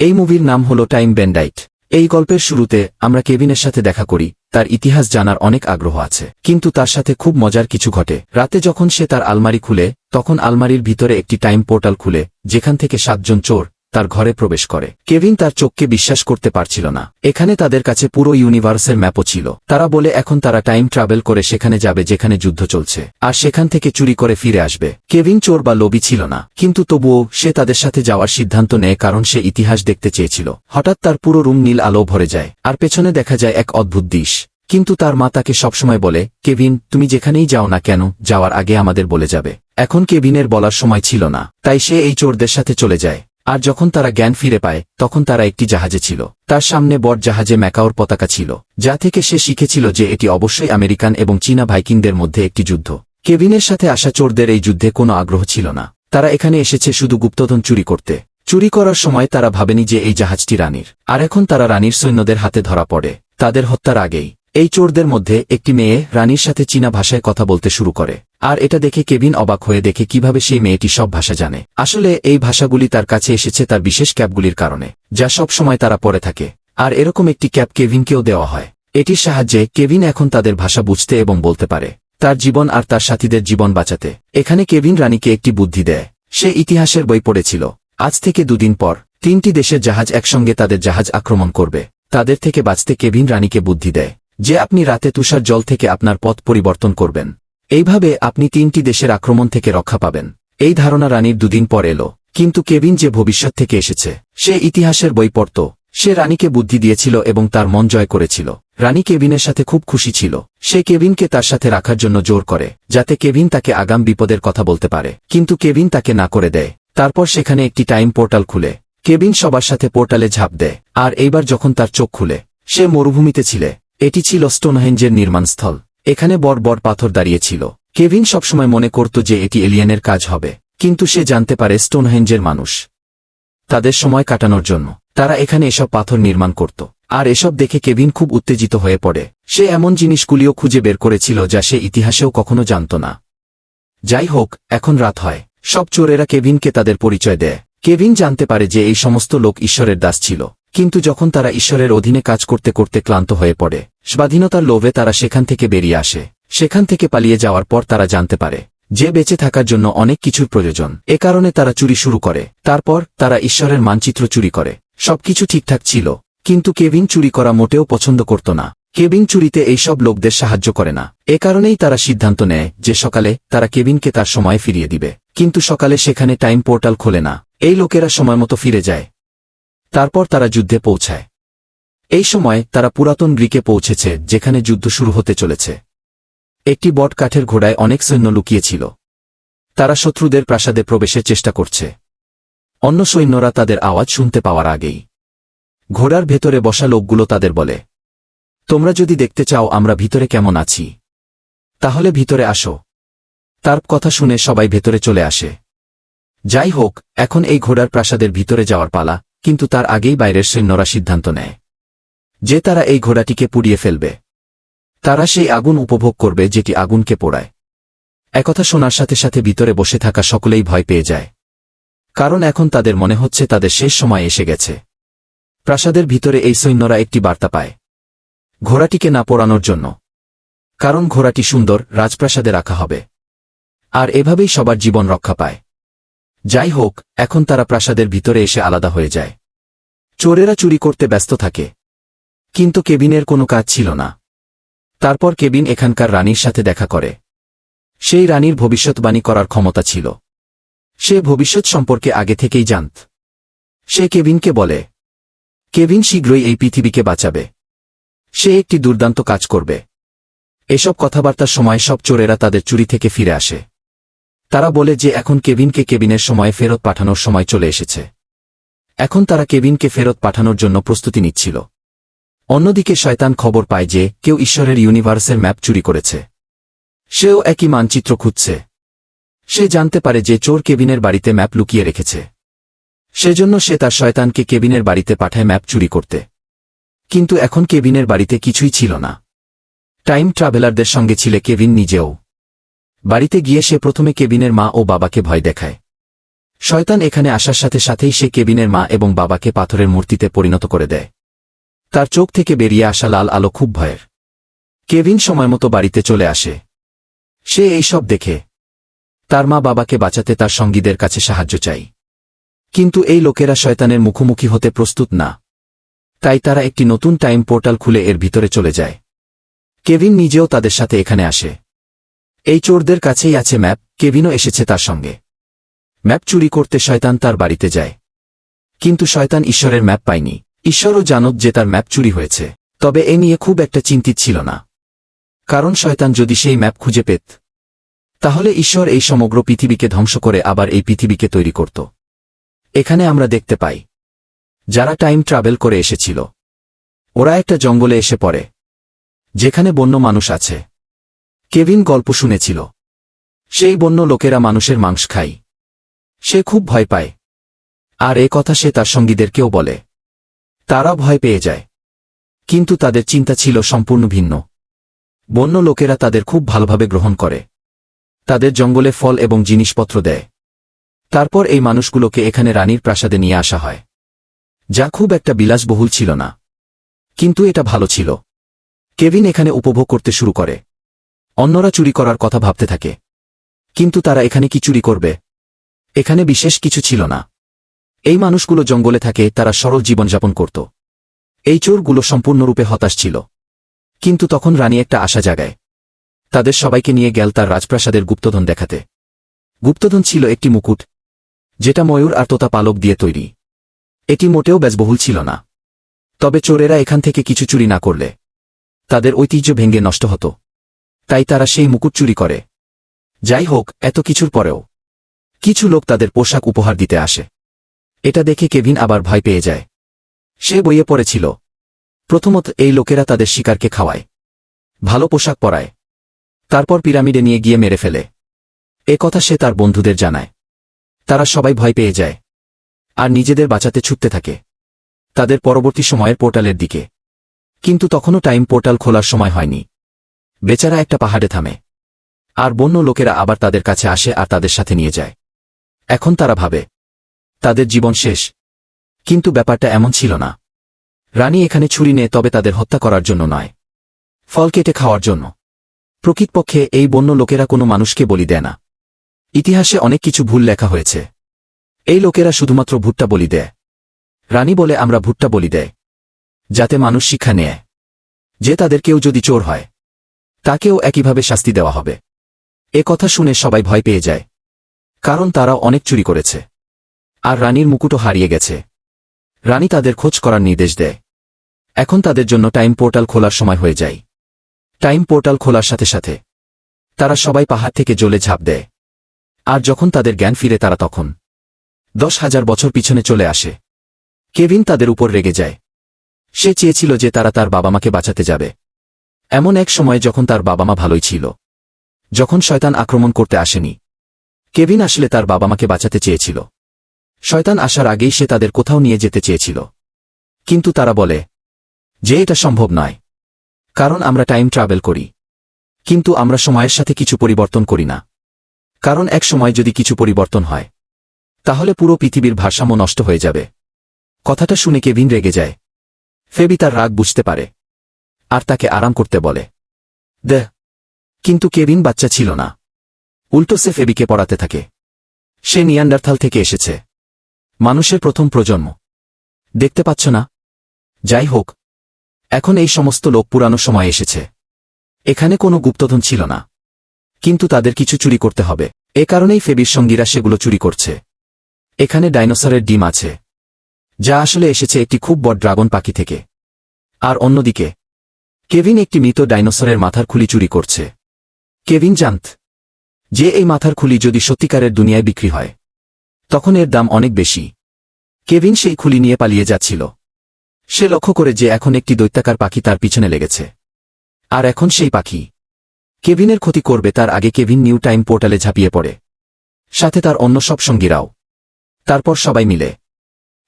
এই মুভির নাম হল টাইম ব্যান্ডাইট। এই গল্পের শুরুতে আমরা কেবিনের সাথে দেখা করি, তার ইতিহাস জানার অনেক আগ্রহ আছে। কিন্তু তার সাথে খুব মজার কিছু ঘটে। রাতে যখন সে তার আলমারি খুলে, তখন আলমারির ভিতরে একটি টাইম পোর্টাল খুলে, যেখান থেকে সাতজন চোর তার ঘরে প্রবেশ করে। কেভিন তার চোখকে বিশ্বাস করতে পারছিল না। এখানে তাদের কাছে পুরো ইউনিভার্সের ম্যাপও ছিল। তারা বলে, এখন তারা টাইম ট্রাভেল করে সেখানে যাবে যেখানে যুদ্ধ চলছে, আর সেখান থেকে চুরি করে ফিরে আসবে। কেভিন চোর বা লোবি ছিল না, কিন্তু তবুও সে তাদের সাথে যাওয়ার সিদ্ধান্ত নেয় কারণ সে ইতিহাস দেখতে চেয়েছিল। হঠাৎ তার পুরো রুম নীল আলো ভরে যায়, আর পেছনে দেখা যায় এক অদ্ভুত দিশ। কিন্তু তার মা তাকে সবসময় বলে, কেভিন, তুমি যেখানেই যাও না কেন, যাওয়ার আগে আমাদের বলে যাবে। এখন কেভিনের বলার সময় ছিল না, তাই সে এই চোরদের সাথে চলে যায়। আর যখন তারা জ্ঞান ফিরে পায়, তখন তারা একটি জাহাজে ছিল। তার সামনে বট জাহাজে ম্যাকাওর পতাকা ছিল, যা থেকে সে শিখেছিল যে এটি অবশ্যই আমেরিকান এবং চীনা ভাইকিংদের মধ্যে একটি যুদ্ধ। কেভিনের সাথে আসা চোরদের এই যুদ্ধে কোনো আগ্রহ ছিল না। তারা এখানে এসেছে শুধু গুপ্তধন চুরি করতে। চুরি করার সময় তারা ভাবেনি যে এই জাহাজটি রানীর। আর এখন তারা রানীর সৈন্যদের হাতে ধরা পড়ে। তাদের হত্যার আগেই এই চোরদের মধ্যে একটি মেয়ে রানীর সাথে চীনা ভাষায় কথা বলতে শুরু করে। আর এটা দেখে কেবিন অবাক হয়ে দেখে কীভাবে সেই মেয়েটি সব ভাষা জানে। আসলে এই ভাষাগুলি তার কাছে এসেছে তার বিশেষ ক্যাবগুলির কারণে, যা সব সময় তারা পরে থাকে। আর এরকম একটি ক্যাব কেভিনকেও দেওয়া হয়। এটির সাহায্যে কেভিন এখন তাদের ভাষা বুঝতে এবং বলতে পারে, তার জীবন আর তার সাথীদের জীবন বাঁচাতে। এখানে কেভিন রানীকে একটি বুদ্ধি দেয়। সে ইতিহাসের বই পড়েছিল। আজ থেকে দুদিন পর, তিনটি দেশের জাহাজ একসঙ্গে তাদের জাহাজ আক্রমণ করবে। তাদের থেকে বাঁচতে কেভিন রানীকে বুদ্ধি দেয়। যে আপনি রাতে তুষার জল থেকে আপনার পথ পরিবর্তন করবেন। এইভাবে আপনি তিনটি দেশের আক্রমণ থেকে রক্ষা পাবেন। এই ধারণা রানীর দুদিন পর এলো। কিন্তু কেভিন যে ভবিষ্যৎ থেকে এসেছে, সে ইতিহাসের বই পড়ত। সে রানীকে বুদ্ধি দিয়েছিল এবং তার মন জয় করেছিল। রানী কেভিনের সাথে খুব খুশি ছিল। সে কেভিনকে তার সাথে রাখার জন্য জোর করে, যাতে কেভিন তাকে আগাম বিপদের কথা বলতে পারে। কিন্তু কেভিন তাকে না করে দেয়। তারপর সেখানে একটি টাইম পোর্টাল খুলে। কেভিন সবার সাথে পোর্টালে ঝাঁপ দেয়। আর এইবার যখন তার চোখ খুলে, সে মরুভূমিতে ছিলে। এটি ছিল স্টোনহেঞ্জের নির্মাণস্থল। এখানে বড় বড় পাথর দাঁড়িয়েছিল। কেভিন সবসময় মনে করত যে এটি এলিয়েনের কাজ হবে, কিন্তু সে জানতে পারে স্টোনহেঞ্জের মানুষ। তাদের সময় কাটানোর জন্য। তারা এখানে এসব পাথর নির্মাণ করত। আর এসব দেখে কেভিন খুব উত্তেজিত হয়ে পড়ে। সে এমন জিনিসগুলিও খুঁজে বের করেছিল যা সে ইতিহাসেও কখনো জানত না। যাই হোক, এখন রাত হয়। সব চোরেরা কেভিনকে তাদের পরিচয় দেয়। কেভিন জানতে পারে যে এই সমস্ত লোক ঈশ্বরের দাস ছিল। কিন্তু যখন তারা ঈশ্বরের অধীনে কাজ করতে করতে ক্লান্ত হয়ে পড়ে, স্বাধীনতার লোভে তারা সেখান থেকে বেরিয়ে আসে। সেখান থেকে পালিয়ে যাওয়ার পর তারা জানতে পারে, যে বেঁচে থাকার জন্য অনেক কিছুর প্রয়োজন। এ কারণে তারা চুরি শুরু করে, তারপর তারা ঈশ্বরের মানচিত্র চুরি করে। সবকিছু ঠিকঠাক ছিল, কিন্তু কেভিন চুরি করা মোটেও পছন্দ করত না। কেবিন চুরিতে এইসব লোকদের সাহায্য করে না। এ কারণেই তারা সিদ্ধান্ত নেয় যে সকালে তারা কেবিনকে তার সময় ফিরিয়ে দিবে। কিন্তু সকালে সেখানে টাইম পোর্টাল খোলে না। এই লোকেরা সময়মতো ফিরে যায়। তারপর তারা যুদ্ধে পৌঁছায়। এই সময় তারা পুরাতন গ্রিকে পৌঁছেছে, যেখানে যুদ্ধ শুরু হতে চলেছে। একটি বট কাঠের ঘোড়ায় অনেক সৈন্য লুকিয়েছিল। তারা শত্রুদের প্রাসাদে প্রবেশের চেষ্টা করছে। অন্য সৈন্যরা তাদের আওয়াজ শুনতে পাওয়ার আগেই। ঘোড়ার ভেতরে বসা লোকগুলো তাদের বলে, তোমরা যদি দেখতে চাও আমরা ভিতরে কেমন আছি, তাহলে ভিতরে আসো তার কথা শুনে সবাই ভেতরে চলে আসে। যাই হোক, এখন এই ঘোড়ার প্রাসাদের ভিতরে যাওয়ার পালা কিন্তু তার আগেই বাইরের সৈন্যরা সিদ্ধান্ত নেয় যে তারা এই ঘোড়াটিকে পুড়িয়ে ফেলবে। তারা সেই আগুন উপভোগ করবে যেটি আগুনকে পোড়ায়। একথা শোনার সাথে সাথে ভিতরে বসে থাকা সকলেই ভয় পেয়ে যায়। কারণ এখন তাদের মনে হচ্ছে তাদের শেষ সময় এসে গেছে। প্রাসাদের ভিতরে এই সৈন্যরা একটি বার্তা পায়। ঘোড়াটিকে না পোড়ানোর জন্য। কারণ ঘোড়াটি সুন্দর, রাজপ্রাসাদে রাখা হবে। আর এভাবেই সবার জীবন রক্ষা পায়। যাই হোক এখন তারা প্রাসাদের ভিতরে এসে আলাদা হয়ে যায়। চোরেরা চুরি করতে ব্যস্ত থাকে। কিন্তু কেবিনের কোনো কাজ ছিল না। তারপর কেবিন এখানকার রানীর সাথে দেখা করে। সেই রানীর ভবিষ্যৎবাণী করার ক্ষমতা ছিল। সে ভবিষ্যৎ সম্পর্কে আগে থেকেই জানত। সে কেবিনকে বলে কেভিন শীঘ্রই এই পৃথিবীকে বাঁচাবে। সে একটি দুর্দান্ত কাজ করবে। এসব কথাবার্তার সময় সব চোরেরা তাদের চুরি থেকে ফিরে আসে। তারা বলে যে এখন কেবিনকে কেবিনের সময় ফেরত পাঠানোর সময় চলে এসেছে। এখন তারা কেবিনকে ফেরত পাঠানোর জন্য প্রস্তুতি নিচ্ছিল। অন্যদিকে শয়তান খবর পায় যে কেউ ঈশ্বরের ইউনিভার্সের ম্যাপ চুরি করেছে। সেও একই মানচিত্র খুঁজছে। সে জানতে পারে যে চোর কেবিনের বাড়িতে ম্যাপ লুকিয়ে রেখেছে। সেজন্য সে তার শয়তানকে কেবিনের বাড়িতে পাঠায় ম্যাপ চুরি করতে। কিন্তু এখন কেবিনের বাড়িতে কিছুই ছিল না। টাইম ট্রাভেলারদের সঙ্গে ছিলে কেভিন নিজেও। বাড়িতে গিয়ে সে প্রথমে কেবিনের মা ও বাবাকে ভয় দেখায়। শয়তান এখানে আসার সাথে সাথেই সে কেবিনের মা এবং বাবাকে পাথরের মূর্তিতে পরিণত করে দেয়। তার চোখ থেকে বেরিয়ে আসা লাল আলো খুব ভয়ের। কেভিন সময়মতো বাড়িতে চলে আসে। সে এই সব দেখে। তার মা বাবাকে বাঁচাতে তার সঙ্গীদের কাছে সাহায্য চাই। কিন্তু এই লোকেরা শয়তানের মুখোমুখি হতে প্রস্তুত না। তাই তারা একটি নতুন টাইম পোর্টাল খুলে এর ভিতরে চলে যায়। কেভিন নিজেও তাদের সাথে এখানে আসে। এই চোরদের কাছেই আছে ম্যাপ, কেভিনও এসেছে তার সঙ্গে। ম্যাপ চুরি করতে শয়তান তার বাড়িতে যায়। কিন্তু শয়তান ঈশ্বরের ম্যাপ পায়নি। ঈশ্বরও জানত যে তার ম্যাপ চুরি হয়েছে। তবে এ নিয়ে খুব একটা চিন্তিত ছিল না। কারণ শয়তান যদি সেই ম্যাপ খুঁজে পেত, তাহলে ঈশ্বর এই সমগ্র পৃথিবীকে ধ্বংস করে আবার এই পৃথিবীকে তৈরি করত। এখানে আমরা দেখতে পাই, যারা টাইম ট্রাভেল করে এসেছিল, ওরা একটা জঙ্গলে এসে পড়ে, যেখানে বন্য মানুষ আছে। কেভিন গল্প শুনেছিল। সেই বন্য লোকেরা মানুষের মাংস খায়। সে খুব ভয় পায়। আর এ কথা সে তার সঙ্গীদেরকেও বলে। তারা ভয় পেয়ে যায়। কিন্তু তাদের চিন্তা ছিল সম্পূর্ণ ভিন্ন। বন্য লোকেরা তাদের খুব ভালোভাবে গ্রহণ করে। তাদের জঙ্গলে ফল এবং জিনিসপত্র দেয়। তারপর এই মানুষগুলোকে এখানে রানীর প্রাসাদে নিয়ে আসা হয়। যা খুব একটা বিলাসবহুল ছিল না। কিন্তু এটা ভালো ছিল। কেভিন এখানে উপভোগ করতে শুরু করে। অন্যরা চুরি করার কথা ভাবতে থাকে। কিন্তু তারা এখানে কি চুরি করবে? এখানে বিশেষ কিছু ছিল না। এই মানুষগুলো জঙ্গলে থাকে, তারা সরল জীবনযাপন করত। এই চোরগুলো সম্পূর্ণরূপে হতাশ ছিল। কিন্তু তখন রানী একটা আশা জাগায়। তাদের সবাইকে নিয়ে গেল তার রাজপ্রাসাদের গুপ্তধন দেখাতে। গুপ্তধন ছিল একটি মুকুট, যেটা ময়ূর আর তোতা পালক দিয়ে তৈরি। এটি মোটেও ব্যয়বহুল ছিল না। তবে চোরেরা এখান থেকে কিছু চুরি না করলে তাদের ঐতিহ্য ভেঙে নষ্ট হতো। তাই তারা সেই মুকুট চুরি করে। যাই হোক, এত কিছুর পরেও। কিছু লোক তাদের পোশাক উপহার দিতে আসে। এটা দেখে কেভিন আবার ভয় পেয়ে যায়। সে বইয়ে পড়েছিল, প্রথমত এই লোকেরা তাদের শিকারকে খাওয়ায়। ভালো পোশাক পরায়। তারপর পিরামিডে নিয়ে গিয়ে মেরে ফেলে। এ কথা সে তার বন্ধুদের জানায়। তারা সবাই ভয় পেয়ে যায়। আর নিজেদের বাঁচাতে ছুটতে থাকে। তাদের পরবর্তী সময়ের পোর্টালের দিকে। কিন্তু তখনও টাইম পোর্টাল খোলার সময় হয়নি। বেচারা একটা পাহাড়ে থামে। আর বন্য লোকেরা আবার তাদের কাছে আসে আর তাদের সাথে নিয়ে যায়। এখন তারা ভাবে, তাদের জীবন শেষ। কিন্তু ব্যাপারটা এমন ছিল না। রানী এখানে ছুরি নেয়, তবে তাদের হত্যা করার জন্য নয়। ফল কেটে খাওয়ার জন্য। প্রকৃতপক্ষে এই বন্য লোকেরা কোনো মানুষকে বলি দেয় না। ইতিহাসে অনেক কিছু ভুল লেখা হয়েছে। এই লোকেরা শুধুমাত্র ভুট্টা বলি দেয়। রানী বলে, আমরা ভুট্টা বলি দেয়, যাতে মানুষ শিক্ষা নেয়, যে তাদের কেউ যদি চোর হয়। তাকেও একইভাবে শাস্তি দেওয়া হবে। এ কথা শুনে সবাই ভয় পেয়ে যায়। কারণ তারা অনেক চুরি করেছে। আর রানীর মুকুটও হারিয়ে গেছে। রানী তাদের খোঁজ করার নির্দেশ দেয়। এখন তাদের জন্য টাইম পোর্টাল খোলার সময় হয়ে যায়। টাইম পোর্টাল খোলার সাথে সাথে তারা সবাই পাহাড় থেকে জ্বলে ঝাঁপ দেয়। আর যখন তাদের জ্ঞান ফিরে তারা তখন দশ হাজার বছর পিছনে চলে আসে। কেভিন তাদের উপর রেগে যায়। সে চেয়েছিল যে তারা তার বাবা মাকে বাঁচাতে যাবে। এমন এক সময় যখন তার বাবা মা ভালোই ছিল। যখন শয়তান আক্রমণ করতে আসেনি। কেভিন আসলে তার বাবা মাকে বাঁচাতে চেয়েছিল। শয়তান আসার আগেই সে তাদের কোথাও নিয়ে যেতে চেয়েছিল। কিন্তু তারা বলে, যে এটা সম্ভব নয়। কারণ আমরা টাইম ট্রাভেল করি। কিন্তু আমরা সময়ের সাথে কিছু পরিবর্তন করি না। কারণ এক সময় যদি কিছু পরিবর্তন হয়, তাহলে পুরো পৃথিবীর ভারসাম্য নষ্ট হয়ে যাবে। কথাটা শুনে কেভিন রেগে যায়। ফেবি তার রাগ বুঝতে পারে। আর তাকে আরাম করতে বলে। দে কিন্তু কেভিন বাচ্চা ছিল না। উল্টো সে ফেবিকে পড়াতে থাকে। সে নিয়ান্ডারথাল থেকে এসেছে। মানুষের প্রথম প্রজন্ম। দেখতে পাচ্ছ না? যাই হোক। এখন এই সমস্ত লোক পুরানো সময় এসেছে। এখানে কোনো গুপ্তধন ছিল না। কিন্তু তাদের কিছু চুরি করতে হবে। এ কারণেই ফেবির সঙ্গীরা সেগুলো চুরি করছে। এখানে ডাইনোসরের ডিম আছে। যা আসলে এসেছে একটি খুব বড় ড্রাগন পাখি থেকে। আর অন্যদিকে কেভিন একটি মৃত ডাইনোসরের মাথার খুলি চুরি করছে। কেভিন, জানত, যে এই মাথার খুলি যদি সত্যিকারের দুনিয়ায় বিক্রি হয়, তখন এর দাম অনেক বেশি। কেভিন সেই খুলি নিয়ে পালিয়ে যাচ্ছিল। সে লক্ষ্য করে যে এখন একটি দৈত্যাকার পাখি তার পিছনে লেগেছে। আর এখন সেই পাখি। কেভিনের ক্ষতি করবে তার আগে কেভিন নিউ টাইম পোর্টালে ঝাঁপিয়ে পড়ে। সাথে তার অন্য সব সঙ্গীরাও। তারপর সবাই মিলে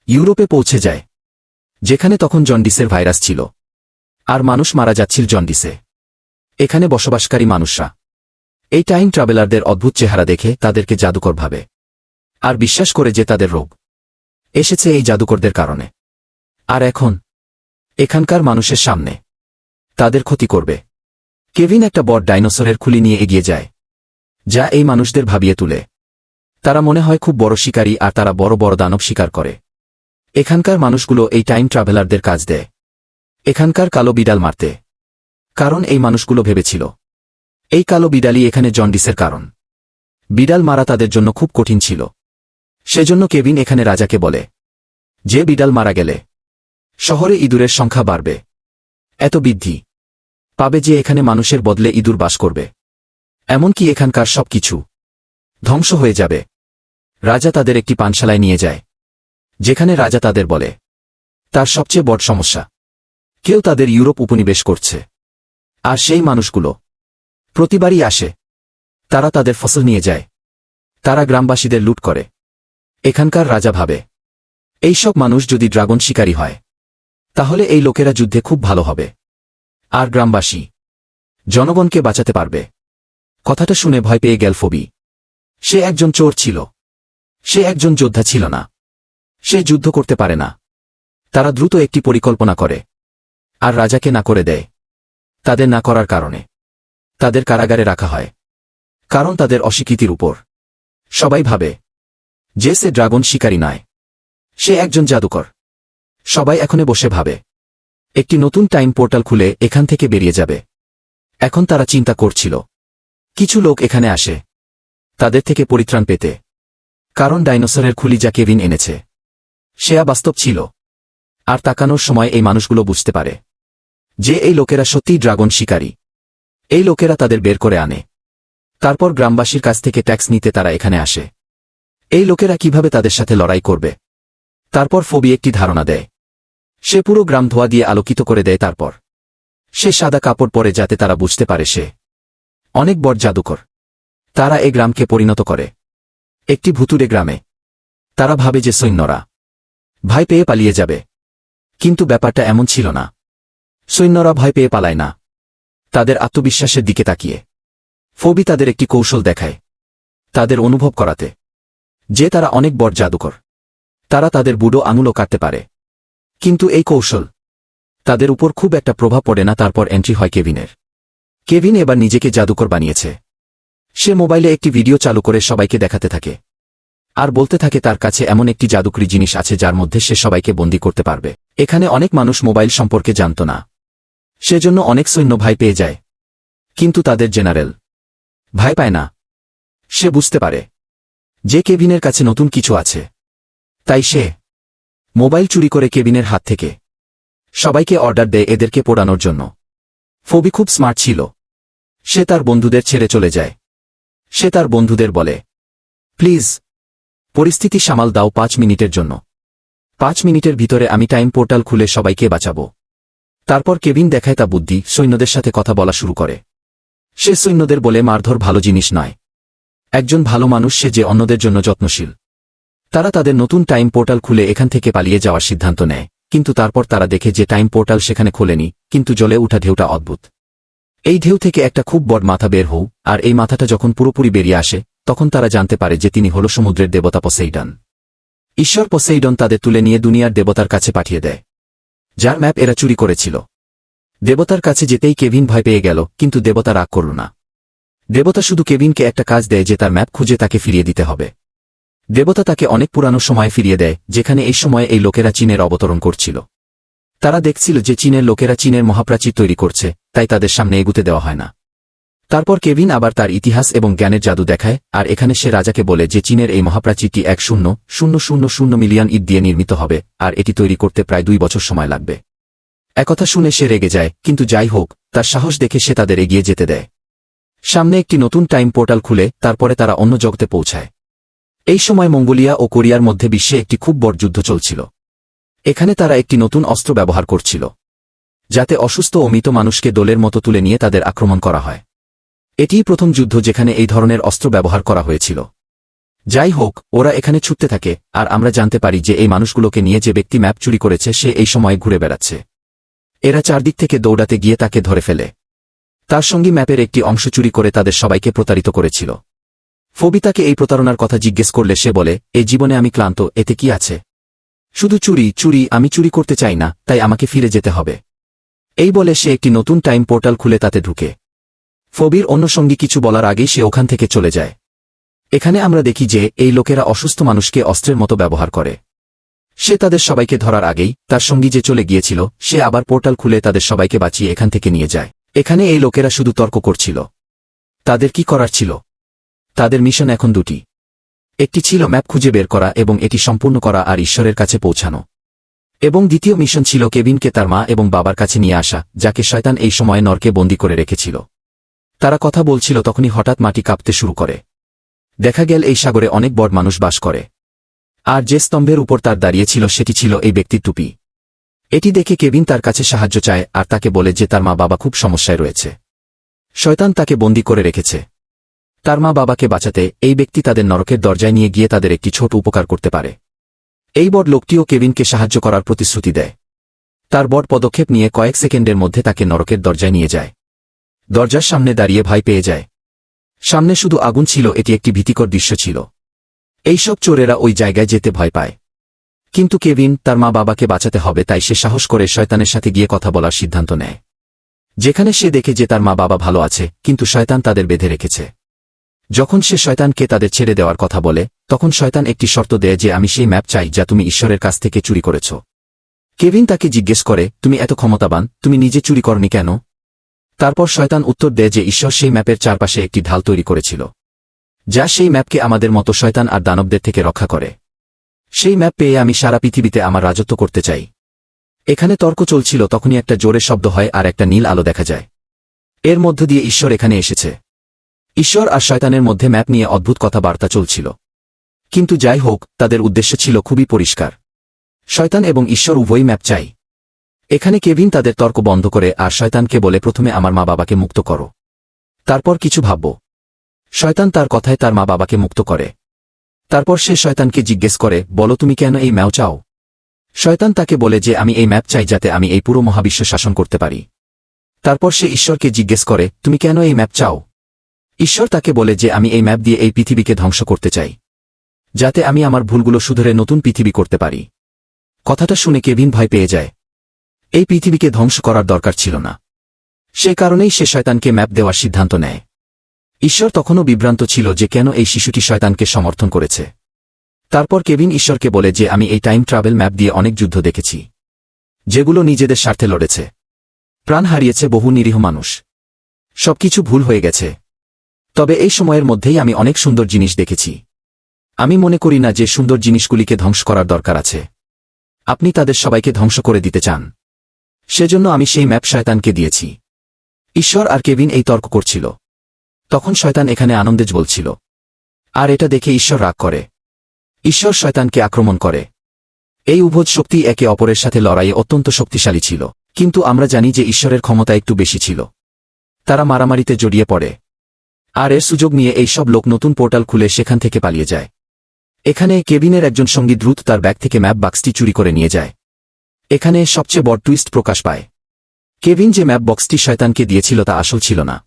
ইউরোপে পৌঁছে যায়, যেখানে তখন জন্ডিসের ভাইরাস ছিল। আর মানুষ মারা যাচ্ছিল জন্ডিসে। এখানে বসবাসকারী মানুষরা। এই টাইম ট্রাভেলারদের অদ্ভুত চেহারা দেখে তাদেরকে জাদুকর ভাবে। আর বিশ্বাস করে যে তাদের রোগ। এসেছে এই জাদুকরদের কারণে। আর এখন, এখানকার মানুষের সামনে, তাদের ক্ষতি করবে। কেভিন একটা বড় ডাইনোসরের খুলি নিয়ে এগিয়ে যায়, যা এই মানুষদের ভাবিয়ে তুলে। তারা মনে হয় খুব বড় শিকারী আর তারা বড় বড় দানব শিকার করে। এখানকার মানুষগুলো এই টাইম ট্রাভেলারদের কাজ দেয়। এখানকার কালো বিড়াল মারতে। কারণ এই মানুষগুলো ভেবেছিল। এই কালো বিড়ালই এখানে জন্ডিসের কারণ। বিড়াল মারা তাদের জন্য খুব কঠিন ছিল। সেজন্য কেভিন এখানে রাজাকে বলে, যে বিড়াল মারা গেলে, শহরে ইঁদুরের সংখ্যা বাড়বে। এত বৃদ্ধি পাবে যে এখানে মানুষের বদলে ইঁদুর বাস করবে। এমনকি এখানকার সব কিছু ধ্বংস হয়ে যাবে। রাজা তাদের একটি পানশালায় নিয়ে যায়, যেখানে রাজা তাদের বলে, তার সবচেয়ে বড় সমস্যা কেউ তাদের ইউরোপ উপনিবেশ করছে। আর সেই মানুষগুলো প্রতিবারই আসে। তারা তাদের ফসল নিয়ে যায়। তারা গ্রামবাসীদের লুট করে। এখানকার রাজা ভাবে, এই সব মানুষ যদি ড্রাগন শিকারী হয়, তাহলে এই লোকেরা যুদ্ধে খুব ভালো হবে। আর গ্রামবাসী, জনগণকে বাঁচাতে পারবে কথাটা শুনে ভয় পেয়ে গেল ফবি। সে একজন চোর ছিল। সে একজন যোদ্ধা ছিল না। সে যুদ্ধ করতে পারে না। তারা দ্রুত একটি পরিকল্পনা করে। আর রাজাকে না করে দেয়। তাদের না করার কারণে। তাদের কারাগারে রাখা হয়। কারণ তাদের অস্বীকৃতির উপর। সবাই ভাবে, যে সে ড্রাগন শিকারী নয়। সে একজন জাদুকর। সবাই এখনে বসে ভাবে। একটি নতুন টাইম পোর্টাল খুলে এখান থেকে বেরিয়ে যাবে। এখন তারা চিন্তা করছিল। কিছু লোক এখানে আসে। তাদের থেকে পরিত্রাণ পেতে। কারণ ডাইনোসরের খুলি যা কেভিন এনেছে। সে বাস্তব ছিল। আর তাকানোর সময় এই মানুষগুলো বুঝতে পারে। যে এই লোকেরা সত্যিই ড্রাগন শিকারী। এই লোকেরা তাদের বের করে আনে। তারপর গ্রামবাসীর কাছ থেকে ট্যাক্স নিতে তারা এখানে আসে। এই লোকেরা কীভাবে তাদের সাথে লড়াই করবে? তারপর ফবি একটি ধারণা দেয়। সে পুরো গ্রাম ধোয়া দিয়ে আলোকিত করে দেয় তারপর। সে সাদা কাপড় পরে যাতে তারা বুঝতে পারে সে। অনেক বড় জাদুকর। তারা এ গ্রামকে পরিণত করে। একটি ভুতুরে গ্রামে। তারা ভাবে যে সৈন্যরা। ভাই পেয়ে পালিয়ে যাবে। কিন্তু ব্যাপারটা এমন ছিল না। সৈন্যরা ভয় পেয়ে পালায় না। তাদের আত্মবিশ্বাসের দিকে তাকিয়ে। ফবি তাদের একটি কৌশল দেখায়। তাদের অনুভব করাতে। যে তারা অনেক বড় জাদুকর। তারা তাদের বুড়ো আঙুলও কাটতে পারে। কিন্তু এই কৌশল তাদের উপর খুব একটা প্রভাব পড়ে না, তারপর এন্ট্রি হয় কেভিনের। কেভিন এবার নিজেকে জাদুকর বানিয়েছে। সে মোবাইলে একটি ভিডিও চালু করে সবাইকে দেখাতে থাকে। আর বলতে থাকে তার কাছে এমন একটি জাদুকরি জিনিস আছে যার মধ্যে সে সবাইকে বন্দি করতে পারবে। এখানে অনেক মানুষ মোবাইল সম্পর্কে জানত না। সেজন্য অনেক সৈন্য ভাই পেয়ে যায়। কিন্তু তাদের জেনারেল ভয় পায় না। সে বুঝতে পারে যে কেভিনের কাছে নতুন কিছু আছে। তাই সে মোবাইল চুরি করে কেবিনের হাত থেকে সবাইকে অর্ডার দেয় এদেরকে পোড়ানোর জন্য। ফবি খুব স্মার্ট ছিল। সে তার বন্ধুদের ছেড়ে চলে যায়। সে তার বন্ধুদের বলে, প্লিজ, পরিস্থিতি সামাল দাও পাঁচ মিনিটের জন্য। পাঁচ মিনিটের ভিতরে আমি টাইম পোর্টাল খুলে সবাইকে বাঁচাব। তারপর কেবিন দেখায় তা বুদ্ধি, সৈন্যদের সাথে কথা বলা শুরু করে। সে সৈন্যদের বলে, মারধর ভালো জিনিস নয়। একজন ভালো মানুষ, সে যে অন্যদের জন্য যত্নশীল। তারা তাদের নতুন টাইম পোর্টাল খুলে এখান থেকে পালিয়ে যাওয়ার সিদ্ধান্ত নেয়। কিন্তু তারপর তারা দেখে যে টাইম পোর্টাল সেখানে খোলেনি, কিন্তু জলে উঠা ঢেউটা অদ্ভুত। এই ঢেউ থেকে একটা খুব বড় মাথা বের হও, আর এই মাথাটা যখন পুরোপুরি বেরিয়ে আসে, তখন তারা জানতে পারে যে তিনি হল সমুদ্রের দেবতা পসেইডন। ঈশ্বর পসেইডন তাদের তুলে নিয়ে দুনিয়ার দেবতার কাছে পাঠিয়ে দেয়। যার ম্যাপ এরা চুরি করেছিল। দেবতার কাছে যেতেই কেভিন ভয় পেয়ে গেল, কিন্তু দেবতা রাগ করল না। দেবতা শুধু কেভিনকে একটা কাজ দেয় যে তার ম্যাপ খুঁজে তাকে ফিরিয়ে দিতে হবে। দেবতা তাকে অনেক পুরানো সময় ফিরিয়ে দেয়, যেখানে এই সময়ে এই লোকেরা চীনের অবতরণ করছিল। তারা দেখছিল যে চীনের লোকেরা চীনের মহাপ্রাচীর তৈরি করছে, তাই তাদের সামনে এগুতে দেওয়া হয় না। তারপর কেভিন আবার তার ইতিহাস এবং জ্ঞানের জাদু দেখায়, আর এখানে সে রাজাকে বলে যে চীনের এই মহাপ্রাচীরটি এক শূন্য শূন্য শূন্য শূন্য মিলিয়ন ঈদ দিয়ে নির্মিত হবে, আর এটি তৈরি করতে প্রায় দুই বছর সময় লাগবে। একথা শুনে সে রেগে যায়, কিন্তু যাই হোক, তার সাহস দেখে সে তাদের এগিয়ে যেতে দেয়। সামনে একটি নতুন টাইম পোর্টাল খুলে, তারপরে তারা অন্য জগতে পৌঁছায়। এই সময় মঙ্গোলিয়া ও কোরিয়ার মধ্যে বিশ্বে একটি খুব বড় যুদ্ধ চলছিল। এখানে তারা একটি নতুন অস্ত্র ব্যবহার করছিল, যাতে অসুস্থ ও মৃত মানুষকে দোলের মতো তুলে নিয়ে তাদের আক্রমণ করা হয়। এটিই প্রথম যুদ্ধ যেখানে এই ধরনের অস্ত্র ব্যবহার করা হয়েছিল। যাই হোক, ওরা এখানে ছুটতে থাকে, আর আমরা জানতে পারি যে এই মানুষগুলোকে নিয়ে যে ব্যক্তি ম্যাপ চুরি করেছে, সে এই সময় ঘুরে বেড়াচ্ছে। এরা চারদিক থেকে দৌড়াতে গিয়ে তাকে ধরে ফেলে। তার সঙ্গী ম্যাপের একটি অংশ চুরি করে তাদের সবাইকে প্রতারিত করেছিল। ফবি তাকে এই প্রতারণার কথা জিজ্ঞেস করলে সে বলে এই জীবনে আমি ক্লান্ত, এতে কি আছে? শুধু চুরি চুরি, আমি চুরি করতে চাই না, তাই আমাকে ফিরে যেতে হবে। এই বলে সে একটি নতুন টাইম পোর্টাল খুলে তাতে ঢুকে। ফবির অন্য সঙ্গী কিছু বলার আগেই সে ওখান থেকে চলে যায়। এখানে আমরা দেখি যে, এই লোকেরা অসুস্থ মানুষকে অস্ত্রের মতো ব্যবহার করে। সে তাদের সবাইকে ধরার আগেই, তার সঙ্গী যে চলে গিয়েছিল, সে আবার পোর্টাল খুলে তাদের সবাইকে বাঁচিয়ে এখান থেকে নিয়ে যায়। এখানে এই লোকেরা শুধু তর্ক করছিল। তাদের কি করার ছিল? তাদের মিশন এখন দুটি। একটি ছিল ম্যাপ খুঁজে বের করা এবং এটি সম্পূর্ণ করা আর ঈশ্বরের কাছে পৌঁছানো। এবং দ্বিতীয় মিশন ছিল কেবিনকে তার মা এবং বাবার কাছে নিয়ে আসা, যাকে শয়তান এই সময়ে নরকে বন্দী করে রেখেছিল। তারা কথা বলছিল তখনই হঠাৎ মাটি কাঁপতে শুরু করে। দেখা গেল এই সাগরে অনেক বড় মানুষ বাস করে। আর যে স্তম্ভের উপর তার দাঁড়িয়েছিল সেটি ছিল এই ব্যক্তির টুপি। এটি দেখে কেবিন তার কাছে সাহায্য চায় আর তাকে বলে যে তার মা বাবা খুব সমস্যায় রয়েছে। শয়তান তাকে বন্দি করে রেখেছে। তার মা বাবাকে বাঁচাতে এই ব্যক্তি তাদের নরকের দরজায় নিয়ে গিয়ে তাদের একটি ছোট উপকার করতে পারে। এই বড় লোকটিও কেবিনকে সাহায্য করার প্রতিশ্রুতি দেয়। তার বড় পদক্ষেপ নিয়ে কয়েক সেকেন্ডের মধ্যে তাকে নরকের দরজায় নিয়ে যায়। দরজার সামনে দাঁড়িয়ে ভাই পেয়ে যায়। সামনে শুধু আগুন ছিল, এটি একটি ভীতিকর দৃশ্য ছিল। এইসব চোরেরা ওই জায়গায় যেতে ভয় পায়। কিন্তু কেভিন, তার মা বাবাকে বাঁচাতে হবে, তাই সে সাহস করে শয়তানের সাথে গিয়ে কথা বলার সিদ্ধান্ত নেয়। যেখানে সে দেখে যে তার মা বাবা ভালো আছে, কিন্তু শয়তান তাদের বেঁধে রেখেছে। যখন সে শয়তানকে তাদের ছেড়ে দেওয়ার কথা বলে, তখন শয়তান একটি শর্ত দেয় যে আমি সেই ম্যাপ চাই, যা তুমি ঈশ্বরের কাছ থেকে চুরি করেছ। কেভিন তাকে জিজ্ঞেস করে, তুমি এত ক্ষমতাবান, তুমি নিজে চুরি করনি কেন? তারপর শয়তান উত্তর দেয় যে ঈশ্বর সেই ম্যাপের চারপাশে একটি ঢাল তৈরি করেছিল। যা সেই ম্যাপকে আমাদের মতো শয়তান আর দানবদের থেকে রক্ষা করে। সেই ম্যাপ পেয়ে আমি সারা পৃথিবীতে আমার রাজত্ব করতে চাই। এখানে তর্ক চলছিল, তখনই একটা জোরে শব্দ হয় আর একটা নীল আলো দেখা যায়। এর মধ্য দিয়ে ঈশ্বর এখানে এসেছে। ঈশ্বর আর শয়তানের মধ্যে ম্যাপ নিয়ে অদ্ভুত কথাবার্তা চলছিল। কিন্তু যাই হোক, তাদের উদ্দেশ্য ছিল খুবই পরিষ্কার। শয়তান এবং ঈশ্বর উভয়ই ম্যাপ চাই। এখানে কেভিন তাদের তর্ক বন্ধ করে আর শয়তানকে বলে প্রথমে আমার মা বাবাকে মুক্ত করো। তারপর কিছু ভাবব। শয়তান তার কথায় তার মা বাবাকে মুক্ত করে। তারপর সে শয়তানকে জিজ্ঞেস করে, বলো তুমি কেন এই ম্যাও চাও? শয়তান তাকে বলে যে, আমি এই ম্যাপ চাই যাতে আমি এই পুরো মহাবিশ্ব শাসন করতে পারি। তারপর সে ঈশ্বরকে জিজ্ঞেস করে, তুমি কেন এই ম্যাপ চাও? ঈশ্বর তাকে বলে যে, আমি এই ম্যাপ দিয়ে এই পৃথিবীকে ধ্বংস করতে চাই। যাতে আমি আমার ভুলগুলো শুধরে নতুন পৃথিবী করতে পারি। কথাটা শুনে কেভিন ভয় পেয়ে যায়। এই পৃথিবীকে ধ্বংস করার দরকার ছিল না। সে কারণেই সে শয়তানকে ম্যাপ দেওয়ার সিদ্ধান্ত নেয়। ঈশ্বর তখনও বিভ্রান্ত ছিল যে কেন এই শিশুটি শয়তানকে সমর্থন করেছে। তারপর কেভিন ঈশ্বরকে বলে যে, আমি এই টাইম ট্রাভেল ম্যাপ দিয়ে অনেক যুদ্ধ দেখেছি, যেগুলো নিজেদের স্বার্থে লড়েছে। প্রাণ হারিয়েছে বহু নিরীহ মানুষ। সবকিছু ভুল হয়ে গেছে। তবে এই সময়ের মধ্যেই আমি অনেক সুন্দর জিনিস দেখেছি। আমি মনে করি না যে সুন্দর জিনিসগুলিকে ধ্বংস করার দরকার আছে। আপনি তাদের সবাইকে ধ্বংস করে দিতে চান। সেজন্য আমি সেই ম্যাপ শয়তানকে দিয়েছি। ঈশ্বর আর কেভিন এই তর্ক করছিল। তখন শয়তান এখানে আনন্দেজ বলছিল, আর এটা দেখে ঈশ্বর রাগ করে। ঈশ্বর শয়তানকে আক্রমণ করে। এই উভয় শক্তি একে অপরের সাথে লড়াইয়ে অত্যন্ত শক্তিশালী ছিল, কিন্তু আমরা জানি যে ঈশ্বরের ক্ষমতা একটু বেশি ছিল। তারা মারামারিতে জড়িয়ে পড়ে। আর এর সুযোগ নিয়ে এই সব লোক নতুন পোর্টাল খুলে সেখান থেকে পালিয়ে যায়। এখানে কেবিনের একজন সঙ্গী দ্রুত তার ব্যাগ থেকে ম্যাপ বাক্সটি চুরি করে নিয়ে যায়। এখানে সবচেয়ে বড় টুইস্ট প্রকাশ পায়। কেভিন যে ম্যাপ বক্সটি শয়তানকে দিয়েছিল তা আসল ছিল না।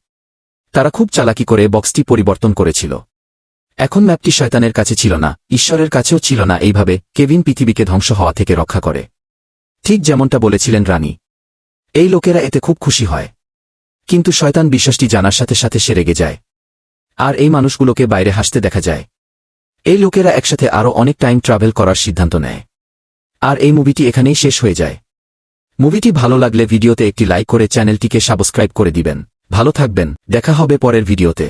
তারা খুব চালাকি করে বক্সটি পরিবর্তন করেছিল। এখন ম্যাপটি শয়তানের কাছে ছিল না, ঈশ্বরের কাছেও ছিল না, এইভাবে কেভিন পৃথিবীকে ধ্বংস হওয়া থেকে রক্ষা করে। ঠিক যেমনটা বলেছিলেন রানী। এই লোকেরা এতে খুব খুশি হয়। কিন্তু শয়তান বিশ্বাসটি জানার সাথে সাথে সে রেগে যায়। আর এই মানুষগুলোকে বাইরে হাসতে দেখা যায়। এই লোকেরা একসাথে আরও অনেক টাইম ট্রাভেল করার সিদ্ধান্ত নেয়। আর এই মুভিটি এখানেই শেষ হয়ে যায়। মুভিটি ভালো লাগলে ভিডিওতে একটি লাইক করে চ্যানেলটিকে সাবস্ক্রাইব করে দিবেন। ভালো থাকবেন। দেখা হবে পরের ভিডিওতে।